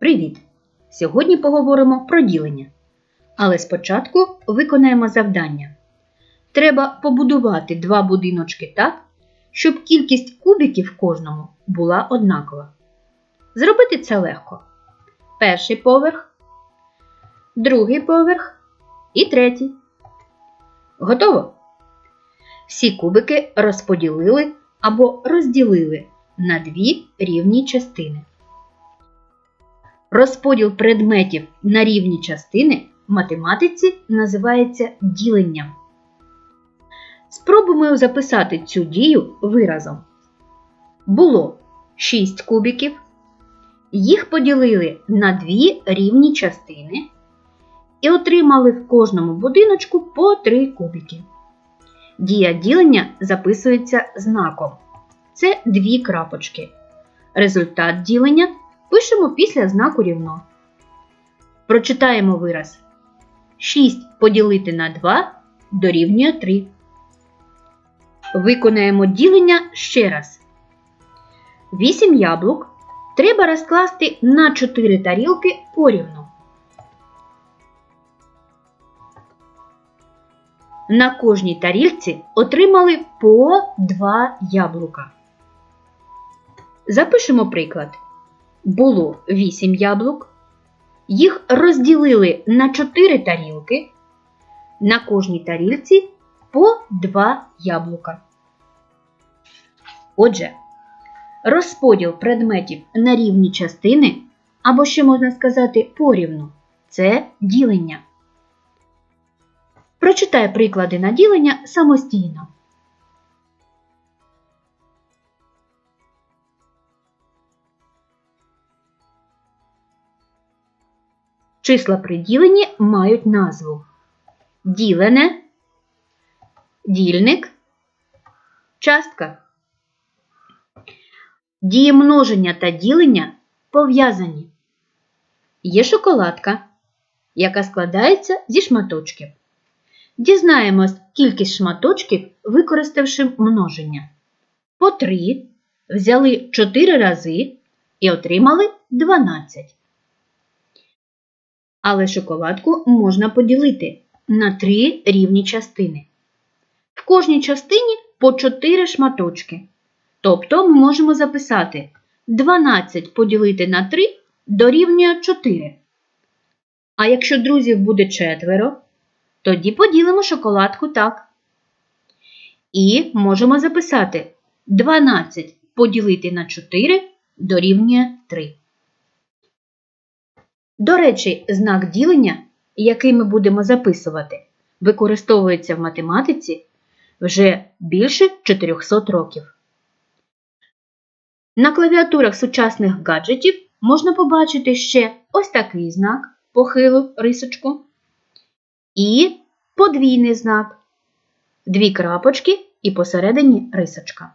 Привіт! Сьогодні поговоримо про ділення. Але спочатку виконаємо завдання. Треба побудувати два будиночки так, щоб кількість кубиків кожному була однакова. Зробити це легко. Перший поверх, другий поверх і третій. Готово? Всі кубики розподілили або розділили на дві рівні частини. Розподіл предметів на рівні частини в математиці називається діленням. Спробуємо записати цю дію виразом. Було 6 кубиків. Їх поділили на дві рівні частини і отримали в кожному будиночку по 3 кубики. Дія ділення записується знаком. Це дві крапочки. Результат ділення пишемо після знаку рівно. Прочитаємо вираз. 6 поділити на 2 дорівнює 3. Виконаємо ділення ще раз. 8 яблук треба розкласти на 4 тарілки порівну. На кожній тарілці отримали по 2 яблука. Запишемо приклад. Було 8 яблук. Їх розділили на 4 тарілки. На кожній тарілці по 2 яблука. Отже, розподіл предметів на рівні частини, або ще можна сказати порівну, це ділення. Прочитай приклади на ділення самостійно. Числа при діленні мають назву ділене, дільник, частка. Дії множення та ділення пов'язані. Є шоколадка, яка складається зі шматочків. Дізнаємось кількість шматочків, використавши множення. По 3 взяли 4 рази і отримали 12. Але шоколадку можна поділити на 3 рівні частини. В кожній частині по 4 шматочки. Тобто ми можемо записати 12 поділити на 3 дорівнює 4. А якщо друзів буде четверо, тоді поділимо шоколадку так. І можемо записати 12 поділити на 4 дорівнює 3. До речі, знак ділення, який ми будемо записувати, використовується в математиці вже більше 400 років. На клавіатурах сучасних гаджетів можна побачити ще ось такий знак похилу рисочку і подвійний знак, дві крапочки і посередині рисочка.